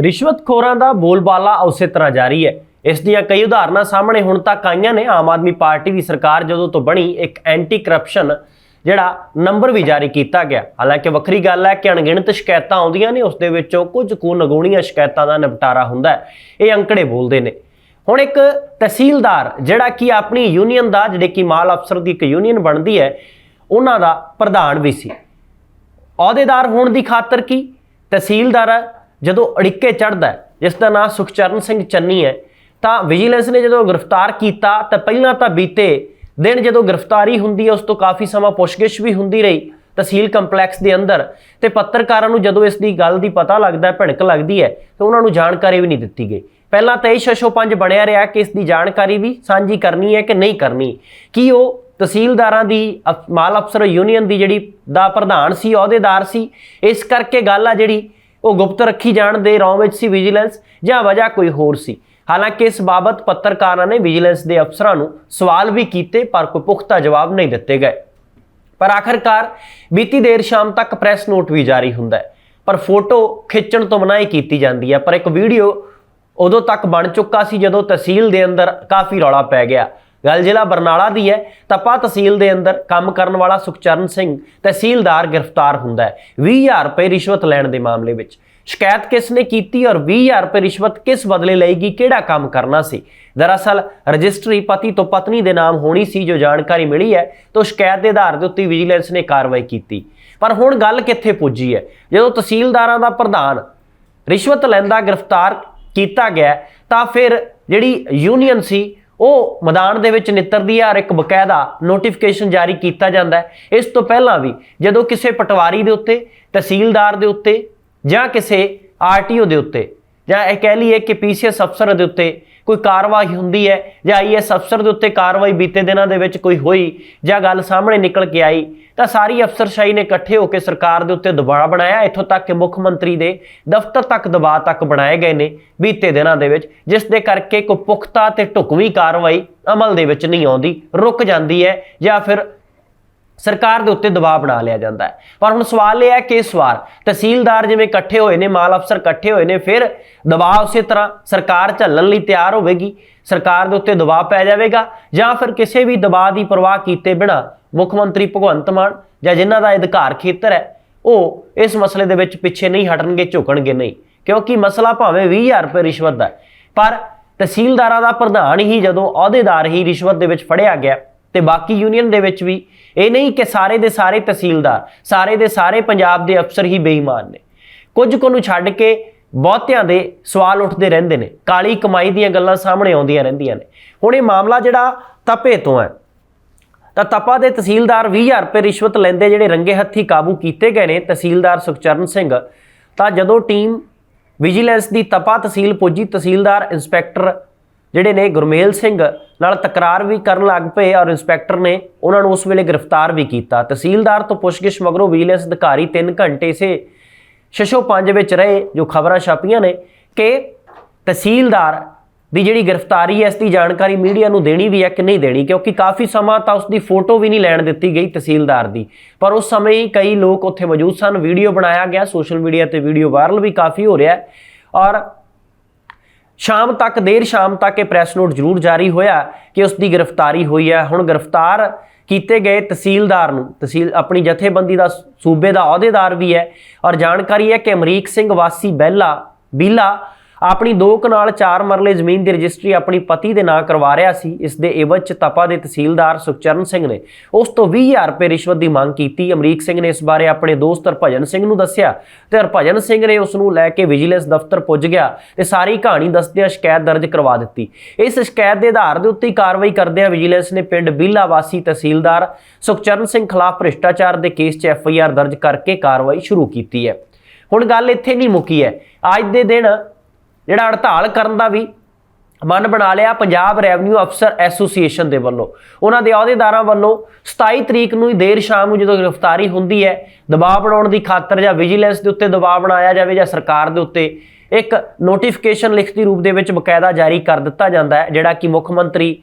ਰਿਸ਼ਵਤਖੋਰਾਂ ਦਾ ਬੋਲਬਾਲਾ ਉਸੇ ਤਰ੍ਹਾਂ ਜਾਰੀ ਹੈ। ਇਸ ਦੀਆਂ ਕਈ ਉਦਾਹਰਨਾਂ ਸਾਹਮਣੇ ਹੁਣ ਤੱਕ ਆਈਆਂ ਨੇ। ਆਮ ਆਦਮੀ ਪਾਰਟੀ ਦੀ ਸਰਕਾਰ ਜਦੋਂ ਤੋਂ ਬਣੀ, ਇੱਕ ਐਂਟੀ ਕਰਪਸ਼ਨ ਜਿਹੜਾ ਨੰਬਰ ਵੀ ਜਾਰੀ ਕੀਤਾ ਗਿਆ। ਹਾਲਾਂਕਿ ਵੱਖਰੀ ਗੱਲ ਹੈ ਕਿ ਅਣਗਿਣਤ ਸ਼ਿਕਾਇਤਾਂ ਆਉਂਦੀਆਂ ਨੇ, ਉਸ ਦੇ ਵਿੱਚੋਂ ਕੁਝ ਕੁ ਨਗੂਣੀਆਂ ਸ਼ਿਕਾਇਤਾਂ ਦਾ ਨਿਪਟਾਰਾ ਹੁੰਦਾ ਹੈ। ਇਹ ਅੰਕੜੇ ਬੋਲਦੇ ਨੇ। ਹੁਣ ਇੱਕ ਤਹਿਸੀਲਦਾਰ ਜਿਹੜਾ ਕਿ ਆਪਣੀ ਯੂਨੀਅਨ ਦਾ, ਜਿਹੜੇ ਕਿ ਮਾਲ ਅਫਸਰ ਦੀ ਇੱਕ ਯੂਨੀਅਨ ਬਣਦੀ ਹੈ, ਉਹਨਾਂ ਦਾ ਪ੍ਰਧਾਨ ਵੀ ਸੀ। ਅਹੁਦੇਦਾਰ ਹੋਣ ਦੀ ਖਾਤਰ ਕੀ? ਤਹਿਸੀਲਦਾਰ ਜਦੋਂ ਅੜਿੱਕੇ ਚੜਦਾ ਹੈ, ਜਿਸ ਦਾ ਨਾਮ ਸੁਖਚਰਨ ਸਿੰਘ ਚੰਨੀ ਹੈ, ਤਾਂ ਵਿਜੀਲੈਂਸ ਨੇ ਜਦੋਂ ਗ੍ਰਿਫਤਾਰ ਕੀਤਾ, ਤਾਂ ਪਹਿਲਾਂ ਤਾਂ ਬੀਤੇ ਦਿਨ ਜਦੋਂ ਗ੍ਰਿਫਤਾਰੀ ਹੁੰਦੀ ਹੈ, ਉਸ ਤੋਂ ਕਾਫੀ ਸਮਾਂ ਪੁੱਛਗਿੱਛ ਵੀ ਹੁੰਦੀ ਰਹੀ ਤਹਿਸੀਲ ਕੰਪਲੈਕਸ ਦੇ ਅੰਦਰ ਤੇ ਪੱਤਰਕਾਰਾਂ ਨੂੰ ਜਦੋਂ ਇਸ ਦੀ ਗੱਲ ਦੀ ਪਤਾ ਲੱਗਦਾ ਭਿਣਕ ਲੱਗਦੀ ਹੈ, ਤਾਂ ਉਹਨਾਂ ਨੂੰ ਜਾਣਕਾਰੀ ਵੀ ਨਹੀਂ ਦਿੱਤੀ ਗਈ। ਪਹਿਲਾਂ ਤਾਂ ਇਹ ਸ਼ਸ਼ੋ ਪੰਜ ਬਣਿਆ ਰਿਹਾ ਕਿ ਇਸ ਦੀ ਜਾਣਕਾਰੀ ਵੀ ਸਾਂਝੀ ਕਰਨੀ ਹੈ ਕਿ ਨਹੀਂ ਕਰਨੀ। ਕੀ ਉਹ ਤਹਿਸੀਲਦਾਰਾਂ ਦੀ ਅਫ- ਮਾਲ ਅਫਸਰ ਯੂਨੀਅਨ ਦੀ ਜਿਹੜੀ ਦਾ ਪ੍ਰਧਾਨ ਸੀ, ਅਹੁਦੇਦਾਰ ਸੀ, ਇਸ ਕਰਕੇ ਗੱਲ ਆ ਜਿਹੜੀ ਉਹ ਗੁਪਤ ਰੱਖੀ ਜਾਣ ਦੇ ਰੌਂ ਵਿੱਚ ਸੀ ਵਿਜੀਲੈਂਸ ਜਾਂ ਵਜ੍ਹਾ ਕੋਈ ਹੋਰ ਸੀ। ਹਾਲਾਂਕਿ ਇਸ ਬਾਬਤ ਪੱਤਰਕਾਰਾਂ ਨੇ ਵਿਜੀਲੈਂਸ ਦੇ ਅਫਸਰਾਂ ਨੂੰ ਸਵਾਲ ਵੀ ਕੀਤੇ, ਪਰ ਕੋਈ ਪੁਖਤਾ ਜਵਾਬ ਨਹੀਂ ਦਿੱਤੇ ਗਏ। ਪਰ ਆਖਰਕਾਰ ਬੀਤੀ ਦੇਰ ਸ਼ਾਮ ਤੱਕ ਪ੍ਰੈਸ ਨੋਟ ਵੀ ਜਾਰੀ ਹੁੰਦਾ ਹੈ। ਪਰ ਫੋਟੋ ਖਿੱਚਣ ਤੋਂ ਮਨਾਹੀ ਕੀਤੀ ਜਾਂਦੀ ਹੈ। ਪਰ ਇੱਕ ਵੀਡੀਓ ਉਦੋਂ ਤੱਕ ਬਣ ਚੁੱਕਾ ਸੀ ਜਦੋਂ ਤਹਿਸੀਲ ਦੇ ਅੰਦਰ ਕਾਫੀ ਰੌਲਾ ਪੈ ਗਿਆ। ਗੱਲ ਜ਼ਿਲ੍ਹਾ ਬਰਨਾਲਾ ਦੀ ਹੈ ਤਪਾ ਤਹਿਸੀਲ ਦੇ ਅੰਦਰ ਕੰਮ ਕਰਨ ਵਾਲਾ ਸੁਖਚਰਨ ਸਿੰਘ ਤਹਿਸੀਲਦਾਰ ਗ੍ਰਿਫਤਾਰ ਹੁੰਦਾ ਹੈ। 20000 ਰੁਪਏ ਰਿਸ਼ਵਤ ਲੈਣ ਦੇ ਮਾਮਲੇ ਵਿੱਚ। ਸ਼ਿਕਾਇਤ ਕਿਸ ਨੇ ਕੀਤੀ ਔਰ 20000 ਰੁਪਏ ਰਿਸ਼ਵਤ ਕਿਸ ਬਦਲੇ ਲਏਗੀ, ਕਿਹੜਾ ਕੰਮ ਕਰਨਾ ਸੀ? ਦਰਅਸਲ, ਰਜਿਸਟਰੀ ਪਤੀ ਤੋਂ ਪਤਨੀ ਦੇ ਨਾਮ ਹੋਣੀ ਸੀ, ਜੋ ਜਾਣਕਾਰੀ ਮਿਲੀ ਹੈ, ਤਾਂ ਸ਼ਿਕਾਇਤ ਦੇ ਆਧਾਰ ਦੇ ਉੱਤੇ ਵਿਜੀਲੈਂਸ ਨੇ ਕਾਰਵਾਈ ਕੀਤੀ। ਪਰ ਹੁਣ ਗੱਲ ਕਿੱਥੇ ਪੁੱਜੀ ਹੈ? ਜਦੋਂ ਤਹਿਸੀਲਦਾਰਾਂ ਦਾ ਪ੍ਰਧਾਨ ਰਿਸ਼ਵਤ ਲੈਂਦਾ, ਗ੍ਰਿਫਤਾਰ ਕੀਤਾ ਗਿਆ, ਤਾਂ ਫਿਰ ਜਿਹੜੀ ਯੂਨੀਅਨ ਸੀ ਉਹ ਮੈਦਾਨ ਦੇ ਵਿੱਚ ਨਿੱਤਰਦੀ ਹੈ ਔਰ ਇੱਕ ਬਕਾਇਦਾ ਨੋਟੀਫਿਕੇਸ਼ਨ ਜਾਰੀ ਕੀਤਾ ਜਾਂਦਾ ਹੈ। ਇਸ ਤੋਂ ਪਹਿਲਾਂ ਵੀ ਜਦੋਂ ਕਿਸੇ ਪਟਵਾਰੀ ਦੇ ਉੱਤੇ, ਤਹਿਸੀਲਦਾਰ ਦੇ ਉੱਤੇ ਜਾਂ ਕਿਸੇ ਆਰਟੀਓ ਦੇ ਉੱਤੇ ਜਾਂ ਇਹ ਕਹਿ ਲਈਏ ਕਿ ਪੀਸੀਐਸ ਅਫਸਰ ਦੇ ਉੱਤੇ ਕੋਈ ਕਾਰਵਾਈ ਹੁੰਦੀ ਹੈ ਜਾਂ ਆਈਐਸ ਅਫਸਰ ਦੇ ਉੱਤੇ ਕਾਰਵਾਈ ਬੀਤੇ ਦਿਨਾਂ ਦੇ ਵਿੱਚ ਕੋਈ ਹੋਈ ਜਾਂ ਗੱਲ ਸਾਹਮਣੇ ਨਿਕਲ ਕੇ ਆਈ, ਤਾਂ ਸਾਰੀ ਅਫਸਰਸ਼ਾਹੀ ਨੇ ਇਕੱਠੇ ਹੋ ਕੇ ਸਰਕਾਰ ਦੇ ਉੱਤੇ ਦਬਾਅ ਬਣਾਇਆ। ਇੱਥੋਂ ਤੱਕ ਕਿ ਮੁੱਖ ਮੰਤਰੀ ਦੇ ਦਫ਼ਤਰ ਤੱਕ ਦਬਾਅ ਤੱਕ ਬਣਾਏ ਗਏ ਨੇ ਬੀਤੇ ਦਿਨਾਂ ਦੇ ਵਿੱਚ, ਜਿਸ ਦੇ ਕਰਕੇ ਕੋਈ ਪੁਖਤਾ ਤੇ ਢੁਕਵੀਂ ਕਾਰਵਾਈ ਅਮਲ ਦੇ ਵਿੱਚ ਨਹੀਂ ਆਉਂਦੀ। ਰੁਕ ਜਾਂਦੀ ਹੈ ਜਾਂ ਫਿਰ ਸਰਕਾਰ ਦੇ ਉੱਤੇ ਦਬਾਅ ਬਣਾ ਲਿਆ ਜਾਂਦਾ ਹੈ। ਪਰ ਹੁਣ ਸਵਾਲ ਇਹ ਹੈ ਕਿ ਇਸ ਵਾਰ ਤਹਿਸੀਲਦਾਰ ਜਿਵੇਂ ਇਕੱਠੇ ਹੋਏ ਨੇ, ਮਾਲ ਅਫਸਰ ਇਕੱਠੇ ਹੋਏ ਨੇ, ਫਿਰ ਦਬਾਅ ਉਸੇ ਤਰ੍ਹਾਂ ਸਰਕਾਰ ਝੱਲਣ ਲਈ ਤਿਆਰ ਹੋਵੇਗੀ, ਸਰਕਾਰ ਦੇ ਉੱਤੇ ਦਬਾਅ ਪੈ ਜਾਵੇਗਾ ਜਾਂ ਫਿਰ ਕਿਸੇ ਵੀ ਦਬਾਅ ਦੀ ਪਰਵਾਹ ਕੀਤੇ ਬਿਨਾ ਮੁੱਖ ਮੰਤਰੀ ਭਗਵੰਤ ਮਾਨ ਜਾਂ ਜਿਨ੍ਹਾਂ ਦਾ ਅਧਿਕਾਰ ਖੇਤਰ ਹੈ, ਉਹ ਇਸ ਮਸਲੇ ਦੇ ਵਿੱਚ ਪਿੱਛੇ ਨਹੀਂ ਹਟਣਗੇ, ਝੁਕਣਗੇ ਨਹੀਂ। ਕਿਉਂਕਿ ਮਸਲਾ ਭਾਵੇਂ 20000 ਰੁਪਏ ਰਿਸ਼ਵਤ ਦਾ ਪਰ ਤਹਿਸੀਲਦਾਰਾਂ ਦਾ ਪ੍ਰਧਾਨ ਹੀ ਜਦੋਂ ਅਹੁਦੇਦਾਰ ਹੀ ਰਿਸ਼ਵਤ ਦੇ ਵਿੱਚ ਫੜਿਆ ਗਿਆ ਤੇ ਬਾਕੀ ਯੂਨੀਅਨ ਦੇ ਵਿੱਚ ਵੀ ਇਹ ਨਹੀਂ ਕਿ ਸਾਰੇ ਦੇ ਸਾਰੇ ਤਹਿਸੀਲਦਾਰ, ਸਾਰੇ ਦੇ ਸਾਰੇ ਪੰਜਾਬ ਦੇ ਅਫਸਰ ਹੀ ਬੇਈਮਾਨ ਨੇ। ਕੁਝ ਕੁ ਨੂੰ ਛੱਡ ਕੇ ਬਹੁਤਿਆਂ ਦੇ ਸਵਾਲ ਉੱਠਦੇ ਰਹਿੰਦੇ ਨੇ, ਕਾਲੀ ਕਮਾਈ ਦੀਆਂ ਗੱਲਾਂ ਸਾਹਮਣੇ ਆਉਂਦੀਆਂ ਰਹਿੰਦੀਆਂ ਨੇ। ਹੁਣ ਇਹ ਮਾਮਲਾ ਜਿਹੜਾ ਤਪੇ ਤੋਂ ਹੈ, ਤਾਂ ਤਪਾ ਦੇ ਤਹਿਸੀਲਦਾਰ 20000 ਰੁਪਏ ਰਿਸ਼ਵਤ ਲੈਂਦੇ ਜਿਹੜੇ ਰੰਗੇ ਹੱਥੀ ਕਾਬੂ ਕੀਤੇ ਗਏ ਨੇ ਤਹਿਸੀਲਦਾਰ ਸੁਖਚਰਨ ਸਿੰਘ। ਤਾਂ ਜਦੋਂ ਟੀਮ ਵਿਜੀਲੈਂਸ ਦੀ ਤਪਾ ਤਹਿਸੀਲ ਪੁੱਜੀ, ਤਹਿਸੀਲਦਾਰ ਇੰਸਪੈਕਟਰ ਜਿਹੜੇ ਨੇ ਗੁਰਮੇਲ ਸਿੰਘ ਨਾਲ ਤਕਰਾਰ ਵੀ ਕਰਨ ਲੱਗ ਪਏ ਔਰ ਇੰਸਪੈਕਟਰ ਨੇ ਉਹਨਾਂ ਨੂੰ ਉਸ ਵੇਲੇ ਗ੍ਰਿਫਤਾਰ ਵੀ ਕੀਤਾ। ਤਹਿਸੀਲਦਾਰ ਤੋਂ ਪੁੱਛਗਿੱਛ ਮਗਰੋਂ ਵਿਜੀਲੈਂਸ ਅਧਿਕਾਰੀ 3 ਘੰਟੇ ਸੇ ਸ਼ਸ਼ੋ ਪੰਜ ਵਿੱਚ ਰਹੇ, ਜੋ ਖਬਰਾਂ ਛਾਪੀਆਂ ਨੇ ਕਿ ਤਹਿਸੀਲਦਾਰ ਦੀ ਜਿਹੜੀ ਗ੍ਰਿਫਤਾਰੀ ਹੈ, ਇਸ ਦੀ ਜਾਣਕਾਰੀ ਮੀਡੀਆ ਨੂੰ ਦੇਣੀ ਵੀ ਹੈ ਕਿ ਨਹੀਂ ਦੇਣੀ, ਕਿਉਂਕਿ ਕਾਫੀ ਸਮਾਂ ਤਾਂ ਉਸ ਦੀ ਫੋਟੋ ਵੀ ਨਹੀਂ ਲੈਣ ਦਿੱਤੀ ਗਈ ਤਹਿਸੀਲਦਾਰ ਦੀ। ਪਰ ਉਸ ਸਮੇਂ ਹੀ ਕਈ ਲੋਕ ਉੱਥੇ ਮੌਜੂਦ ਸਨ, ਵੀਡੀਓ ਬਣਾਇਆ ਗਿਆ, ਸੋਸ਼ਲ ਮੀਡੀਆ ਤੇ ਵੀਡੀਓ ਵਾਇਰਲ ਵੀ ਕਾਫੀ ਹੋ ਰਿਹਾ ਹੈ ਔਰ ਸ਼ਾਮ ਤੱਕ, ਦੇਰ ਸ਼ਾਮ ਤੱਕ ਇਹ ਪ੍ਰੈਸ ਨੋਟ ਜ਼ਰੂਰ ਜਾਰੀ ਹੋਇਆ ਕਿ ਉਸ ਦੀ ਗ੍ਰਿਫਤਾਰੀ ਹੋਈ ਹੈ। ਹੁਣ ਗ੍ਰਿਫਤਾਰ ਕੀਤੇ ਗਏ ਤਹਿਸੀਲਦਾਰ ਨੂੰ, ਤਹਿਸੀਲ, ਆਪਣੀ ਜਥੇਬੰਦੀ ਦਾ ਸੂਬੇ ਦਾ ਅਹੁਦੇਦਾਰ ਵੀ ਹੈ। ਔਰ ਜਾਣਕਾਰੀ ਹੈ ਕਿ ਅਮਰੀਕ ਸਿੰਘ ਵਾਸੀ ਬਹਿਲਾ ਬੀਲਾ ਆਪਣੀ ਦੋ ਕਨਾਲ ਚਾਰ ਮਰਲੇ ਜ਼ਮੀਨ ਦੀ ਰਜਿਸਟਰੀ ਆਪਣੀ ਪਤੀ ਦੇ ਨਾਂ ਕਰਵਾ ਰਿਹਾ ਸੀ, ਇਸ ਦੇ ਇਵਜ ਚ ਤਪਾ ਦੇ ਤਹਿਸੀਲਦਾਰ ਸੁਖਚਰਨ ਸਿੰਘ ਨੇ ਉਸ ਤੋਂ 20000 ਰੁਪਏ ਰਿਸ਼ਵਤ ਦੀ ਮੰਗ ਕੀਤੀ। ਅਮਰੀਕ ਸਿੰਘ ਨੇ ਇਸ ਬਾਰੇ ਆਪਣੇ ਦੋਸਤ ਹਰਭਜਨ ਸਿੰਘ ਨੂੰ ਦੱਸਿਆ ਤੇ ਹਰਭਜਨ ਸਿੰਘ ਨੇ ਉਸ ਨੂੰ ਲੈ ਕੇ ਵਿਜੀਲੈਂਸ ਦਫ਼ਤਰ ਪੁੱਜ ਗਿਆ ਤੇ ਸਾਰੀ ਕਹਾਣੀ ਦੱਸਦਿਆਂ ਸ਼ਿਕਾਇਤ ਦਰਜ ਕਰਵਾ ਦਿੱਤੀ। ਇਸ ਸ਼ਿਕਾਇਤ ਦੇ ਆਧਾਰ ਦੇ ਉੱਤੇ ਕਾਰਵਾਈ ਕਰਦਿਆਂ ਵਿਜੀਲੈਂਸ ਨੇ ਪਿੰਡ ਬੀਲਾ ਵਾਸੀ ਤਹਿਸੀਲਦਾਰ ਸੁਖਚਰਨ ਸਿੰਘ ਖਿਲਾਫ ਭ੍ਰਿਸ਼ਟਾਚਾਰ ਦੇ ਕੇਸ 'ਚ ਐਫ ਆਈ ਆਰ ਦਰਜ ਕਰਕੇ ਕਾਰਵਾਈ ਸ਼ੁਰੂ ਕੀਤੀ ਹੈ। ਹੁਣ ਗੱਲ ਇੱਥੇ ਨਹੀਂ ਮੁੱਕੀ ਹੈ। ਅੱਜ ਦੇ ਦਿਨ ਜਿਹੜਾ ਹੜਤਾਲ ਕਰਨ ਦਾ ਵੀ ਮਨ ਬਣਾ ਲਿਆ ਪੰਜਾਬ ਰੈਵਨਿਊ ਅਫਸਰ ਐਸੋਸੀਏਸ਼ਨ ਦੇ ਵੱਲੋਂ। ਉਹਨਾਂ ਦੇ ਅਹੁਦੇਦਾਰਾਂ ਵੱਲੋਂ 27 ਤਰੀਕ ਨੂੰ ਹੀ ਦੇਰ ਸ਼ਾਮ ਨੂੰ ਜਦੋਂ ਗ੍ਰਿਫਤਾਰੀ ਹੁੰਦੀ ਹੈ, ਦਬਾਅ ਬਣਾਉਣ ਦੀ ਖਾਤਰ ਜਾਂ ਵਿਜੀਲੈਂਸ ਦੇ ਉੱਤੇ ਦਬਾਅ ਬਣਾਇਆ ਜਾਵੇ ਜਾਂ ਸਰਕਾਰ ਦੇ ਉੱਤੇ ਇੱਕ ਨੋਟੀਫਿਕੇਸ਼ਨ ਲਿਖਤੀ ਰੂਪ ਦੇ ਵਿੱਚ ਬਕਾਇਦਾ ਜਾਰੀ ਕਰ ਦਿੱਤਾ ਜਾਂਦਾ ਹੈ, ਜਿਹੜਾ ਕਿ ਮੁੱਖ ਮੰਤਰੀ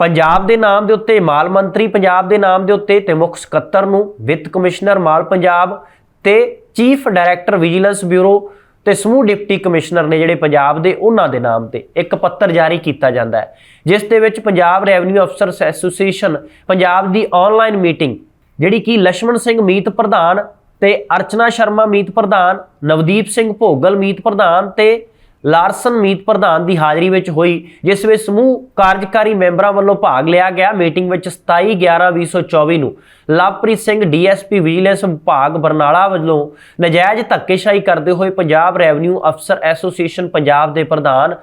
ਪੰਜਾਬ ਦੇ ਨਾਮ ਦੇ ਉੱਤੇ, ਮਾਲ ਮੰਤਰੀ ਪੰਜਾਬ ਦੇ ਨਾਮ ਦੇ ਉੱਤੇ ਤੇ ਮੁੱਖ ਸਕੱਤਰ ਨੂੰ ਵਿੱਤ ਕਮਿਸ਼ਨਰ ਮਾਲ ਪੰਜਾਬ ਤੇ ਚੀਫ ਡਾਇਰੈਕਟਰ ਵਿਜੀਲੈਂਸ ਬਿਊਰੋ ਤੇ ਸਮੂਹ ਡਿਪਟੀ ਕਮਿਸ਼ਨਰ ਨੇ ਜਿਹੜੇ ਪੰਜਾਬ ਦੇ ਉਹਨਾਂ ਦੇ ਨਾਮ ਤੇ ਇੱਕ ਪੱਤਰ ਜਾਰੀ ਕੀਤਾ ਜਾਂਦਾ ਹੈ, ਜਿਸ ਦੇ ਵਿੱਚ Punjab revenue officers association, Punjab ਦੀ ਆਨਲਾਈਨ ਮੀਟਿੰਗ, ਜਿਹੜੀ ਕਿ ਲక్ష్మణ ਸਿੰਘ ਮੀਤ ਪ੍ਰਧਾਨ ਤੇ ਅਰਚਨਾ ਸ਼ਰਮਾ ਮੀਤ ਪ੍ਰਧਾਨ, ਨਵਦੀਪ ਸਿੰਘ ਭੋਗਲ ਮੀਤ ਪ੍ਰਧਾਨ ਤੇ ਲਾਰਸਨ ਮੀਤ ਪ੍ਰਧਾਨ ਦੀ ਹਾਜ਼ਰੀ ਵਿੱਚ ਹੋਈ, ਜਿਸ ਵਿੱਚ ਸਮੂਹ ਕਾਰਜਕਾਰੀ ਮੈਂਬਰਾਂ ਵੱਲੋਂ ਭਾਗ ਲਿਆ ਗਿਆ। ਮੀਟਿੰਗ ਵਿੱਚ 27 11 2024 ਨੂੰ ਲਵਪ੍ਰੀਤ ਸਿੰਘ ਡੀਐਸਪੀ ਵਿਜੀਲੈਂਸ ਵਿਭਾਗ ਬਰਨਾਲਾ ਵੱਲੋਂ ਨਜਾਇਜ਼ ਧੱਕੇਸ਼ਾਹੀ ਕਰਦੇ ਹੋਏ Punjab revenue officer association Punjab ਦੇ ਪ੍ਰਧਾਨ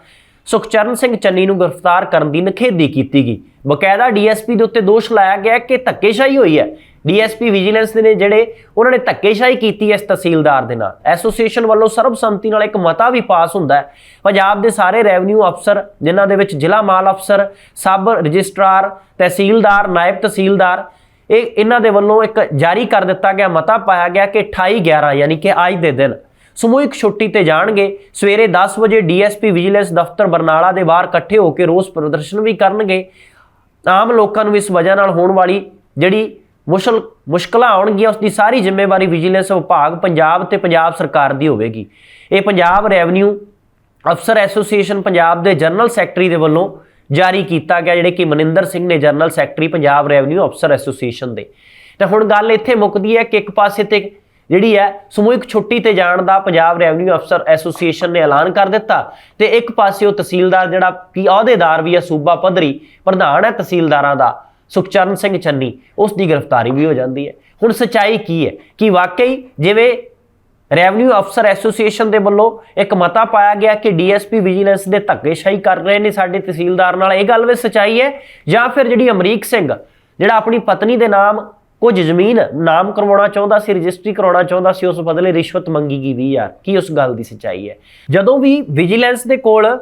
ਸੁਖਚਰਨ ਸਿੰਘ ਚੰਨੀ ਨੂੰ ਗ੍ਰਿਫਤਾਰ ਕਰਨ ਦੀ ਨਖੇਦੀ ਕੀਤੀ ਗਈ। ਬਕਾਇਦਾ ਡੀਐਸਪੀ ਦੇ ਉੱਤੇ ਦੋਸ਼ ਲਾਇਆ ਗਿਆ ਕਿ ਧੱਕੇਸ਼ਾਹੀ ਹੋਈ ਹੈ। ਡੀਐਸਪੀ ਵਿਜੀਲੈਂਸ ਦੇ ਨੇ ਜਿਹੜੇ ਉਹਨਾਂ ਨੇ ਧੱਕੇਸ਼ਾਹੀ ਕੀਤੀ ਇਸ ਤਹਿਸੀਲਦਾਰ ਦੇ ਨਾਲ। ਐਸੋਸੀਏਸ਼ਨ ਵੱਲੋਂ ਸਰਬਸੰਮਤੀ ਨਾਲ ਇੱਕ ਮਤਾ ਵੀ ਪਾਸ ਹੁੰਦਾ ਹੈ। ਪੰਜਾਬ ਦੇ ਸਾਰੇ ਰੈਵਨਿਊ ਅਫਸਰ, ਜਿਨ੍ਹਾਂ ਦੇ ਵਿੱਚ ਜ਼ਿਲ੍ਹਾ ਮਾਲ ਅਫਸਰ, ਸਬ ਰਜਿਸਟਰਾਰ, ਤਹਿਸੀਲਦਾਰ, ਨਾਇਬ ਤਹਿਸੀਲਦਾਰ, ਇਹ ਇਹਨਾਂ ਦੇ ਵੱਲੋਂ ਇੱਕ ਜਾਰੀ ਕਰ ਦਿੱਤਾ ਗਿਆ ਮਤਾ ਪਾਇਆ ਗਿਆ ਕਿ 28 11 ਯਾਨੀ ਕਿ ਅੱਜ ਦੇ ਦਿਨ ਸਮੂਹਿਕ ਛੁੱਟੀ ਤੇ ਜਾਣਗੇ। ਸਵੇਰੇ 10 ਵਜੇ ਡੀਐਸਪੀ ਵਿਜੀਲੈਂਸ ਦਫ਼ਤਰ ਬਰਨਾਲਾ ਦੇ ਬਾਹਰ ਇਕੱਠੇ ਹੋ ਕੇ ਰੋਸ ਪ੍ਰਦਰਸ਼ਨ ਵੀ ਕਰਨਗੇ। ਆਮ ਲੋਕਾਂ ਨੂੰ ਇਸ ਵਜ੍ਹਾ ਨਾਲ ਹੋਣ ਵਾਲੀ ਜਿਹੜੀ ਮੁਸ਼ਲ ਮੁਸ਼ਕਲਾਂ ਆਉਣਗੀਆਂ ਉਸ ਦੀ ਸਾਰੀ ਜ਼ਿੰਮੇਵਾਰੀ ਵਿਜੀਲੈਂਸ ਵਿਭਾਗ, ਪੰਜਾਬ ਤੇ ਪੰਜਾਬ ਸਰਕਾਰ ਦੀ ਹੋਵੇਗੀ। ਇਹ Punjab revenue officer association Punjab ਦੇ ਜਨਰਲ ਸੈਕਟਰੀ ਦੇ ਵੱਲੋਂ ਜਾਰੀ ਕੀਤਾ ਗਿਆ, ਜਿਹੜੇ ਕਿ ਮਨਿੰਦਰ ਸਿੰਘ ਨੇ general secretary Punjab revenue officer association ਦੇ। ਤੇ ਹੁਣ ਗੱਲ ਇੱਥੇ ਮੁੱਕਦੀ ਹੈ ਕਿ ਇੱਕ ਪਾਸੇ ਤੇ ਜਿਹੜੀ ਹੈ, ਸਮੂਹਿਕ ਛੁੱਟੀ ਤੇ ਜਾਣ ਦਾ ਪੰਜਾਬ ਰੈਵਨਿਊ ਅਫਸਰ ਐਸੋਸੀਏਸ਼ਨ ਨੇ ਐਲਾਨ ਕਰ ਦਿੱਤਾ, ਤੇ ਇੱਕ ਪਾਸੇ ਉਹ ਤਹਿਸੀਲਦਾਰ ਜਿਹੜਾ ਕਿ ਅਹੁਦੇਦਾਰ ਵੀ ਹੈ, ਸੂਬਾ ਪੱਧਰੀ ਪ੍ਰਧਾਨ ਹੈ ਤਹਿਸੀਲਦਾਰਾਂ ਦਾ। ਸੁਖਚਰਨ ਸਿੰਘ ਚੰਨੀ, ਉਸ ਦੀ ਗ੍ਰਿਫਤਾਰੀ ਵੀ ਹੋ ਜਾਂਦੀ ਹੈ। ਹੁਣ ਸਚਾਈ ਕੀ ਹੈ? ਕਿ ਵਾਕਈ ਜਿਵੇਂ ਰੈਵਨਿਊ ਅਫਸਰ ਐਸੋਸੀਏਸ਼ਨ ਦੇ ਵੱਲੋਂ ਇੱਕ ਮਤਾ ਪਾਇਆ ਗਿਆ ਕਿ ਡੀਐਸਪੀ ਵਿਜੀਲੈਂਸ ਦੇ ਧੱਕੇਸ਼ਾਹੀ ਕਰ ਰਹੇ ਨੇ ਸਾਡੇ ਤਹਿਸੀਲਦਾਰ ਨਾਲ, ਇਹ ਗੱਲ ਵੀ ਸਚਾਈ ਹੈ? ਜਾਂ ਫਿਰ ਜਿਹੜੀ ਅਮਰੀਕ ਸਿੰਘ, ਜਿਹੜਾ ਆਪਣੀ ਪਤਨੀ ਦੇ ਨਾਮ, ਕੁਝ ਜ਼ਮੀਨ ਨਾਮ ਕਰਵਾਉਣਾ ਚਾਹੁੰਦਾ ਸੀ, ਰਜਿਸਟਰੀ ਕਰਾਉਣਾ ਚਾਹੁੰਦਾ ਸੀ, ਉਸ ਬਦਲੇ ਰਿਸ਼ਵਤ ਮੰਗੀ ਗਈ ਵੀ ਯਾਰ ਕੀ ਉਸ ਗੱਲ ਦੀ ਸਚਾਈ ਹੈ? ਜਦੋਂ ਵੀ ਵਿਜੀਲੈਂਸ ਦੇ ਕੋਲ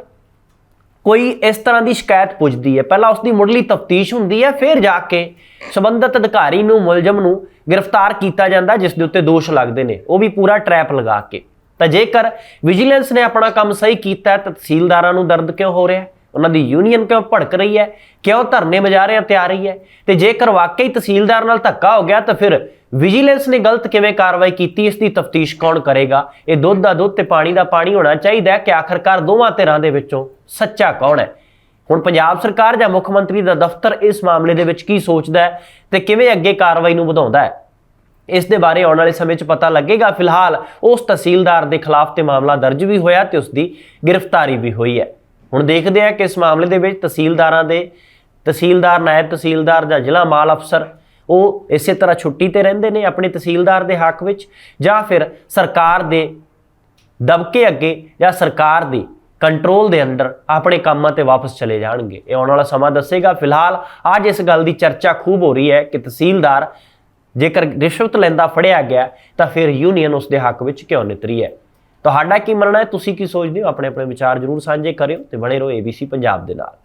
ਕੋਈ ਇਸ ਤਰ੍ਹਾਂ ਦੀ ਸ਼ਿਕਾਇਤ ਪੁੱਜਦੀ ਹੈ। ਪਹਿਲਾਂ ਉਸ ਦੀ ਮੁੱਢਲੀ ਤਫਤੀਸ਼ ਹੁੰਦੀ ਹੈ, ਫਿਰ ਜਾ ਕੇ ਸੰਬੰਧਿਤ ਅਧਿਕਾਰੀ ਨੂੰ, ਮੁਲਜ਼ਮ ਨੂੰ ਗ੍ਰਿਫਤਾਰ ਕੀਤਾ ਜਾਂਦਾ, ਜਿਸ ਦੇ ਉੱਤੇ ਦੋਸ਼ ਲੱਗਦੇ ਨੇ। ਉਹ ਵੀ ਪੂਰਾ ਟਰੈਪ ਲਗਾ ਕੇ। ਤਾਂ ਜੇਕਰ ਵਿਜੀਲੈਂਸ ਨੇ ਆਪਣਾ ਕੰਮ ਸਹੀ ਕੀਤਾ ਤਾਂ ਤਹਿਸੀਲਦਾਰਾਂ ਨੂੰ ਦਰਦ ਕਿਉਂ ਹੋ ਰਿਹਾ? ਉਹਨਾਂ ਦੀ ਯੂਨੀਅਨ ਕਿਉਂ ਭੜਕ ਰਹੀ ਹੈ? ਕਿਉਂ ਧਰਨੇ ਮਜ਼ਾਰਿਆਂ ਤੇ ਆ ਰਹੀ ਹੈ? ਤੇ ਜੇਕਰ ਵਾਕਈ ਤਹਿਸੀਲਦਾਰ ਨਾਲ ਧੱਕਾ ਹੋ ਗਿਆ, ਤਾਂ ਫਿਰ ਵਿਜੀਲੈਂਸ ਨੇ ਗਲਤ ਕਿਵੇਂ ਕਾਰਵਾਈ ਕੀਤੀ? ਇਸ ਦੀ ਤਫਤੀਸ਼ ਕੌਣ ਕਰੇਗਾ? ਇਹ ਦੁੱਧ ਦਾ ਦੁੱਧ ਤੇ ਪਾਣੀ ਦਾ ਪਾਣੀ ਹੋਣਾ ਚਾਹੀਦਾ ਹੈ ਕਿ ਆਖਰਕਾਰ ਦੋਵਾਂ ਧਿਰਾਂ ਦੇ ਵਿੱਚੋਂ ਸੱਚਾ ਕੌਣ ਹੈ? ਹੁਣ ਪੰਜਾਬ ਸਰਕਾਰ ਜਾਂ ਮੁੱਖ ਮੰਤਰੀ ਦਾ ਦਫ਼ਤਰ ਇਸ ਮਾਮਲੇ ਦੇ ਵਿੱਚ ਕੀ ਸੋਚਦਾ ਹੈ ਤੇ ਕਿਵੇਂ ਅੱਗੇ ਕਾਰਵਾਈ ਨੂੰ ਵਧਾਉਂਦਾ ਹੈ? ਇਸ ਦੇ ਬਾਰੇ ਆਉਣ ਵਾਲੇ ਸਮੇਂ 'ਚ ਪਤਾ ਲੱਗੇਗਾ। ਫਿਲਹਾਲ ਉਸ ਤਹਿਸੀਲਦਾਰ ਦੇ ਖਿਲਾਫ ਤੇ ਮਾਮਲਾ ਦਰਜ ਵੀ ਹੋਇਆ ਤੇ ਉਸ ਦੀ ਗ੍ਰਿਫਤਾਰੀ ਵੀ ਹੋਈ ਹੈ। ਹੁਣ ਦੇਖਦੇ ਹਾਂ ਕਿ ਇਸ ਮਾਮਲੇ ਦੇ ਵਿੱਚ ਤਹਿਸੀਲਦਾਰਾਂ ਦੇ, ਤਹਿਸੀਲਦਾਰ, ਨਾਇਬ ਤਹਿਸੀਲਦਾਰ ਜਾਂ ਜ਼ਿਲ੍ਹਾ ਮਾਲ ਅਫਸਰ ਉਹ ਇਸੇ ਤਰ੍ਹਾਂ ਛੁੱਟੀ ਤੇ ਰਹਿੰਦੇ ਨੇ ਆਪਣੇ ਤਹਿਸੀਲਦਾਰ ਦੇ ਹੱਕ ਵਿੱਚ ਜਾਂ ਫਿਰ ਸਰਕਾਰ ਦੇ ਦਬਕੇ ਅੱਗੇ ਜਾਂ ਸਰਕਾਰ ਦੀ ਕੰਟਰੋਲ ਦੇ ਅੰਦਰ ਆਪਣੇ ਕੰਮਾਂ ਤੇ ਵਾਪਸ ਚਲੇ ਜਾਣਗੇ। ਇਹ ਆਉਣ ਵਾਲਾ ਸਮਾਂ ਦੱਸੇਗਾ। ਫਿਲਹਾਲ ਅੱਜ ਇਸ ਗੱਲ ਦੀ ਚਰਚਾ ਖੂਬ ਹੋ ਰਹੀ ਹੈ ਕਿ ਤਹਿਸੀਲਦਾਰ ਜੇਕਰ ਰਿਸ਼ਵਤ ਲੈਂਦਾ ਫੜਿਆ ਗਿਆ ਤਾਂ ਫਿਰ ਯੂਨੀਅਨ ਉਸ ਦੇ ਹੱਕ ਵਿੱਚ ਕਿਉਂ ਨਿਤਰੀ ਹੈ। ਤੁਹਾਡਾ ਕੀ ਮੰਨਣਾ ਹੈ? ਤੁਸੀਂ ਕੀ ਸੋਚਦੇ ਹੋ? ਆਪਣੇ ਆਪਣੇ ਵਿਚਾਰ ਜਰੂਰ ਸਾਂਝੇ ਕਰਿਓ ਤੇ ਬਣੇ ਰਹੋ ABC ਪੰਜਾਬ ਦੇ ਨਾਲ।